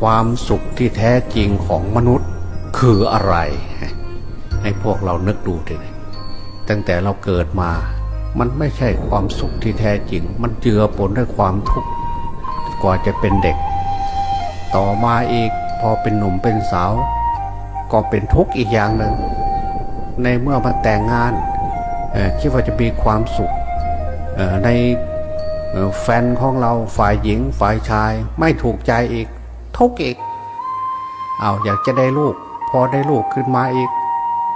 ความสุขที่แท้จริงของมนุษย์คืออะไร ให้พวกเรานึกดูเถอะตั้งแต่เราเกิดมา มันไม่ใช่ความสุขที่แท้จริง มันเจือปนด้วยความทุกข์กว่าจะเป็นเด็ก ต่อมาอีกพอเป็นหนุ่มเป็นสาว ก็เป็นทุกข์อีกอย่างหนึ่งในเมื่อมาแต่งงานคิดว่าจะมีความสุขในแฟนของเราฝ่ายหญิงฝ่ายชายไม่ถูกใจอีก ทุกข์อีกเอาอยากจะได้ลูก พอได้ลูกขึ้นมาอีก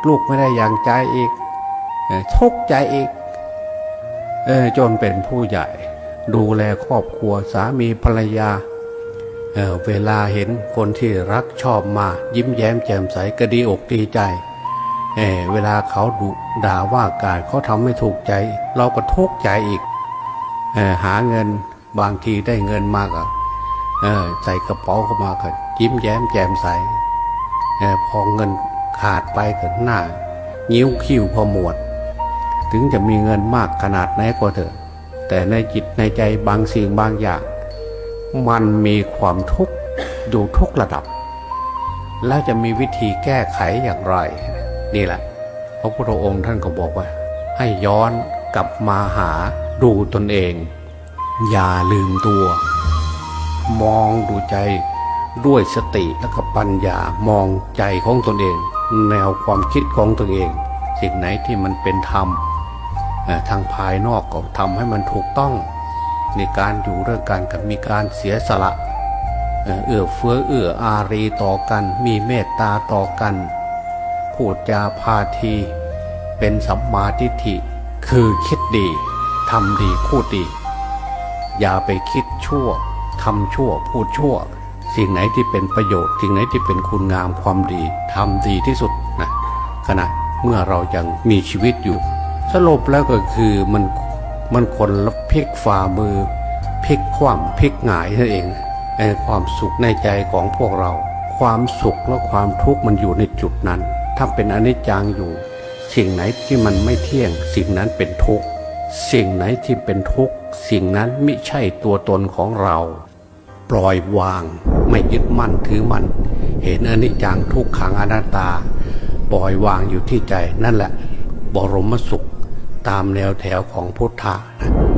ลูกไม่ได้อย่างใจอีกเอ่อทุกข์ใจอีกเอจนเป็นผู้ใหญ่ ดูแลครอบครัวสามีภรรยาเเวลาเห็นคนที่รักชอบมา ยิ้มแย้มแจ่มใสก็ดีอกดีใจเเวลาเขาดุด่าว่ากาวเขาทำไม่ถูกใจ เราก็ทุกข์ใจอีกเออหาเงินบางทีได้เงินมากอะ เออใส่กระเป๋าเข้ามาก็ยิ้มแย้มแจ่มใสออพอเงินขาดไปก็หน้ายิ้วคิ้วพอหมวด ถึงจะมีเงินมากขนาดไหนก็เถอะ แต่ในจิตในใจบางสิ่งบางอย่าง มันมีความทุกข์อยู่ทุกระดับ แล้วจะมีวิธีแก้ไขอย่างไร นี่แหละพระพุทธองค์ท่านก็บอกว่า ให้ย้อนกลับมาหาดูตนเอง อย่าลืมตัว มองดูใจด้วยสติและก็ปัญญามองใจของตนเอง แนวความคิดของตนเอง สิ่งไหนที่มันเป็นธรรมทางภายนอกก็ทำให้มันถูกต้อง ในการอยู่เรื่องการกับมีการเสียสละเอ่อเอื้อเฟื้อเอื้ออารีต่อกันมีเมตตาต่อกันพูดจาพาทีเป็นสัมมาทิฏฐิคือคิดดีทำดีพูดดี อย่าไปคิดชั่ว ทำชั่วพูดชั่ว สิ่งไหนที่เป็นประโยชน์ สิ่งไหนที่เป็นคุณงามความดีทำดีที่สุดนะขณะเมื่อเรายังมีชีวิตอยู่ สรุปแล้วก็คือมันมันคนละพลิกฝ่ามือพลิกคว่ำพลิกหงายนั่นเองในความสุขในใจของพวกเรา ความสุขและความทุกข์มันอยู่ในจุดนั้น ถ้าเป็นอนิจจังอยู่ สิ่งไหนที่มันไม่เที่ยง สิ่งนั้นเป็นทุกข์ สิ่งไหนที่เป็นทุกข์ สิ่งนั้นไม่ใช่ตัวตนของเรา ปล่อยวางไม่ยึดมั่นถือมั่นเห็นอนิจจังทุกขังอนัตตา ปล่อยวางอยู่ที่ใจนั่นแหละ บรมสุขตามแนวแถวของพุทธะนะ